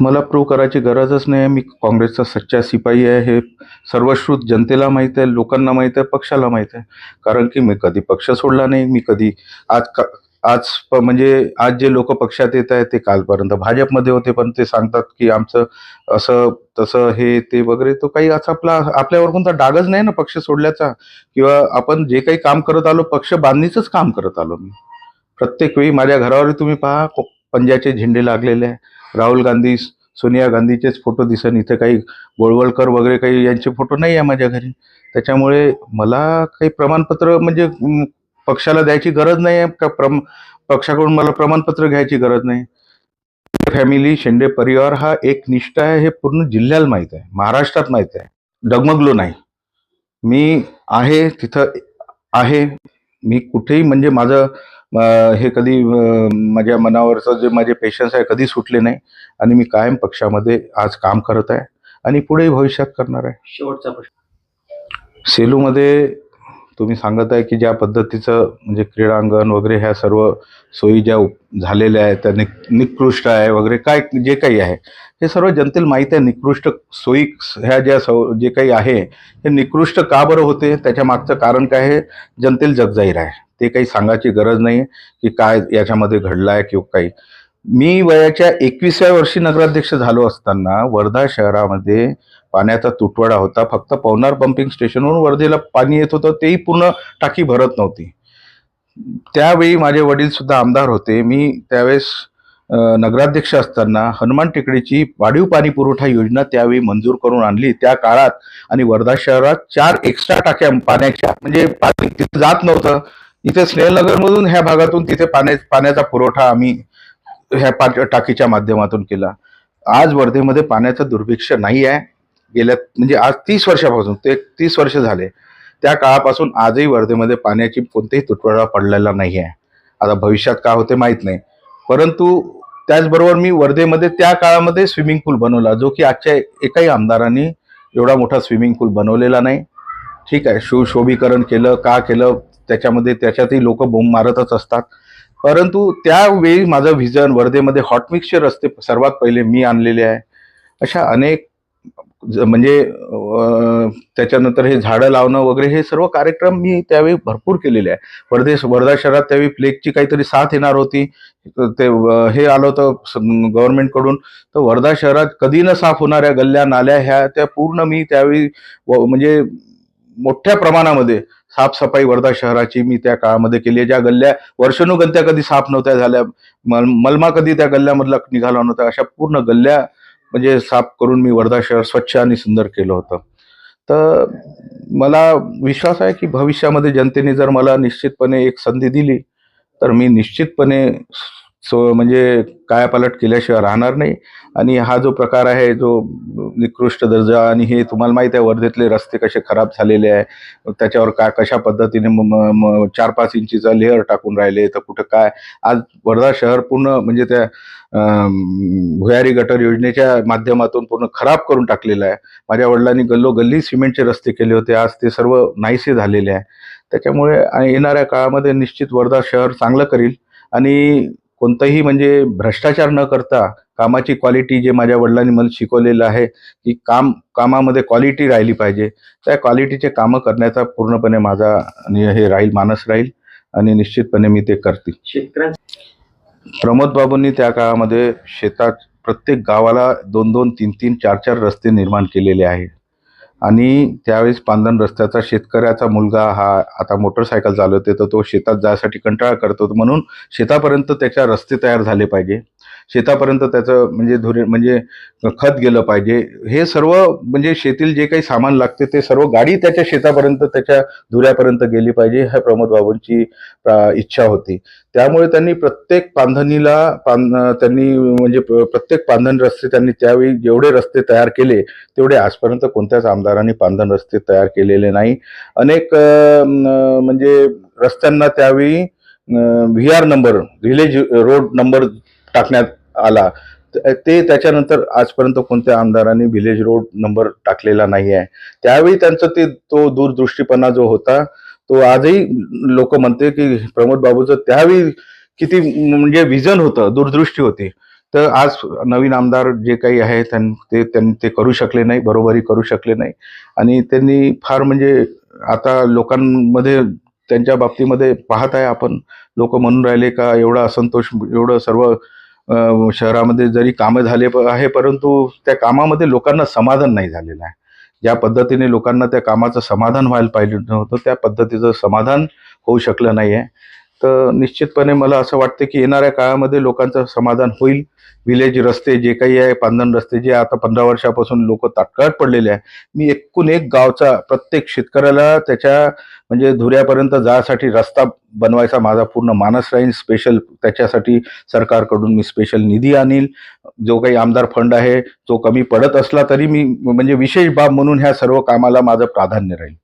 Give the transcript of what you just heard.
मला प्रूव्ह करायची गरजच नाही. मी काँग्रेसचा सच्चा सिपाही आहे. हे सर्वश्रुत जनतेला माहीत आहे लोकांना माहीत आहे पक्षाला माहीत आहे. कारण की मी कधी पक्ष सोडला नाही. मी कधी आज का आज प- म्हणजे आज जे लोक पक्षात येत आहेत ते कालपर्यंत भाजपमध्ये होते पण ते सांगतात की आमचं असं तसं हे ते वगैरे तो काही असा आपला आपल्यावर कोणता डागच नाही ना पक्ष सोडल्याचा. किंवा आपण जे काही काम करत आलो पक्ष बांधणीचंच काम करत आलो मी. प्रत्येक वेळी माझ्या घरावर तुम्ही पहा को- पंजाचे झेंडे लागलेले आहे. राहुल गांधी सोनिया गांधीचेच फोटो दिसन. इथे काही गोळवळकर वगैरे काही यांचे फोटो नाही आहे माझ्या घरी. त्याच्यामुळे मला काही प्रमाणपत्र म्हणजे पक्षाला द्यायची गरज नाही आहे का? प्रम पक्षाकडून मला प्रमाणपत्र घ्यायची गरज नाही. फॅमिली शेंडे परिवार हा एक निष्ठा आहे हे पूर्ण जिल्ह्याला माहीत आहे. महाराष्ट्रात माहीत आहे. डगमगलो नाही. मी आहे तिथं आहे. मी कुठेही म्हणजे माझं हे कधी माझ्या मनावरचं जे माझे पेशन्स आहे कधी सुटले नाही. आणि मी कायम पक्षामध्ये आज काम करत आहे. आणि पुढेही भविष्यात करणार आहे. शेवटचा प्रश्न. सेलूमध्ये तुम्ही सांगत आहे की ज्या पद्धतीचं म्हणजे क्रीडांगण वगैरे ह्या सर्व सोयी ज्या झालेल्या आहेत त्या निक निकृष्ट आहे वगैरे काय जे काही आहे हे सर्व जनतेला माहीत आहे. निकृष्ट सोयी ह्या ज्या सौ जे काही आहे हे निकृष्ट का बरं होते? त्याच्या मागचं कारण काय आहे? जनतेला जगजाहीर आहे. ते काही सांगायची गरज नाही की काय याच्यामध्ये घडलं आहे किंवा काही. मी वयाच्या एकविसाव्या वर्षी नगराध्यक्ष झालो असताना वर्धा शहरामध्ये पाण्याचा तुटवडा होता. फक्त पवनार पंपिंग स्टेशनवरून वर्धेला पाणी येत होतं. तेही पूर्ण टाकी भरत नव्हती. त्यावेळी माझे वडील सुद्धा आमदार होते. मी त्यावेळेस नगराध्यक्ष असताना हनुमान टेकडीची वाढीव पाणी पुरवठा योजना त्यावेळी मंजूर करून आणली. त्या काळात आणि वर्धा शहरात चार एक्स्ट्रा टाक्या पाण्याच्या म्हणजे पाणी तिथे जात नव्हतं. इथे स्नेहनगरमधून ह्या भागातून तिथे पाण्या पाण्याचा पुरवठा आम्ही ह्या पा- टाकीच्या माध्यमातून केला. आज वर्धेमध्ये पाण्याचं दुर्भिक्ष नाही आहे. गेल्या म्हणजे आज तीस वर्षापासून ते तीस वर्ष झाले. त्या काळापासून आजही वर्धेमध्ये पाण्याची कोणतेही तुटवडा पडलेला नाही आहे. आता भविष्यात काय होते माहीत नाही. परंतु त्याचबरोबर मी वर्धेमध्ये त्या काळामध्ये स्विमिंग पूल बनवला जो की आजच्या एकाही आमदारांनी एवढा मोठा स्विमिंग पूल बनवलेला नाही. ठीक आहे सुशोभीकरण केलं का केलं त्याच्यामध्ये त्याच्यातही लोक बोंब मारतच असतात. परंतु त्यावेळी माझं व्हिजन वर्धेमध्ये हॉट मिक्सचर रस्ते सर्वात पहिले मी आणलेले आहे. अशा अनेक ज- म्हणजे त्याच्यानंतर हे झाडं लावणं वगैरे हे सर्व कार्यक्रम मी त्यावेळी भरपूर केलेले आहे. वर्धे वर्धा शहरात त्यावेळी प्लेगची काहीतरी साथ येणार होती. ते हे आलं होतं गव्हर्नमेंटकडून तर वर्धा शहरात कधी न साफ होणाऱ्या गल्ल्या नाल्या ह्या त्या पूर्ण मी त्यावेळी व- म्हणजे मोठ्या प्रमाणामध्ये साफसफाई वर्धा शहराची मी त्या काळामध्ये केली आहे. ज्या गल्ल्या वर्षानुगंत्या कधी साफ नव्हत्या झाल्या मल मलमा कधी त्या गल्ल्यामधला निघाला नव्हता अशा पूर्ण गल्ल्या म्हणजे साफ करून मी वर्धा शहर स्वच्छ आणि सुंदर केलं होतं. तर मला विश्वास आहे की भविष्यामध्ये जनतेने जर मला निश्चितपणे एक संधी दिली तर मी निश्चितपणे सो म्हणजे कायापालट केल्याशिवाय राहणार नाही. आणि हा जो प्रकार आहे जो निकृष्ट दर्जा आणि हे तुम्हाला माहीत आहे वर्धेतले रस्ते कसे खराब झालेले आहे त्याच्यावर काय कशा पद्धतीने चार पाच इंचीचा लेअर टाकून राहिले तर कुठं काय? आज वर्धा शहर पूर्ण म्हणजे त्या भुयारी गटर योजनेच्या माध्यमातून पूर्ण खराब करून टाकलेलं आहे. माझ्या वडिलांनी गल्लो गल्ली सिमेंटचे रस्ते केले होते. आज ते सर्व नाहीसे झालेले आहे. त्याच्यामुळे आणि येणाऱ्या काळामध्ये निश्चित वर्धा शहर चांगलं करील. आणि कोणतंही म्हणजे भ्रष्टाचार न करता कामाची क्वालिटी जे माझ्या वडिलांनी मला शिकवलेलं आहे की काम कामामध्ये क्वालिटी राहिली पाहिजे. त्या क्वालिटीचे कामं करण्याचा पूर्णपणे माझा हे राहील मानस राहील आणि निश्चितपणे मी ते करतील. प्रमोद बाबूंनी त्या काळामध्ये शेतात प्रत्येक गावाला दोन दोन तीन तीन चार चार रस्ते निर्माण केलेले आहे आणि त्यावेळेस पांदन रस्त्याचा शेतकऱ्याचा मुलगा हा आता मोटरसायकल चालवते तर तो शेतात जायसाठी कंटाळा करतो. म्हणून शेतापर्यंत त्याच्या रस्ते तयार झाले पाहिजे. शेतापर्यंत त्याचं म्हणजे धुरे म्हणजे खत गेलं पाहिजे. हे सर्व म्हणजे शेतील जे काही सामान लागते ते सर्व गाडी त्याच्या शेतापर्यंत त्याच्या धुऱ्यापर्यंत गेली पाहिजे ह्या प्रमोद बाबूंची इच्छा होती. त्यामुळे त्यांनी प्रत्येक पांधणीला पान त्यांनी म्हणजे प्रत्येक पांधण रस्ते त्यांनी त्यावेळी जेवढे रस्ते तयार केले तेवढे आजपर्यंत कोणत्याच आमदारांनी पांधण रस्ते तयार केलेले नाही. अनेक म्हणजे रस्त्यांना त्यावेळी V R number village road number टाकण्यात आला. ते त्याच्यानंतर आजपर्यंत कोणत्या आमदारांनी व्हिलेज रोड नंबर टाकलेला नाही आहे त्यावेळी त्यांचं ते तो दूरदृष्टीपणा जो होता तो आजही लोक म्हणते की प्रमोद बाबूचं त्यावेळी किती म्हणजे विजन होतं दूरदृष्टी होती. तर आज नवीन आमदार जे काही आहे ते त्यांनी ते करू शकले नाही बरोबरी करू शकले नाही. आणि त्यांनी फार म्हणजे आता लोकांमध्ये त्यांच्या बाबतीमध्ये पाहत आहे आपण. लोक म्हणून राहिले का एवढा असंतोष एवढं सर्व शहरामध्ये जरी कामं झाले आहे परंतु त्या कामामध्ये लोकांना समाधान नाही झालेलं आहे. ज्या पद्धतीने लोकांना त्या कामाचं समाधान व्हायला पाहिजे नव्हतं त्या पद्धतीचं समाधान होऊ शकलं नाही आहे तर निश्चितपणे मला असं वाटतं की येणाऱ्या काळामध्ये लोकांचं समाधान होईल. विलेज रस्ते जे काही आहे पांधन रस्ते जे आता पंधरा वर्षापासून लोक ताटकळत पडलेले आहे. मी एकूण एक गावचा प्रत्येक शेतकऱ्याला त्याच्या म्हणजे धुऱ्यापर्यंत जायसाठी रस्ता बनवायचा माझा पूर्ण मानस राहील स्पेशल त्याच्यासाठी सरकारकडून मी स्पेशल निधी आणील जो काही आमदार फंड आहे तो कमी पडत असला तरी मी म्हणजे विशेष बाब म्हणून ह्या सर्व कामाला माझं प्राधान्य राहील.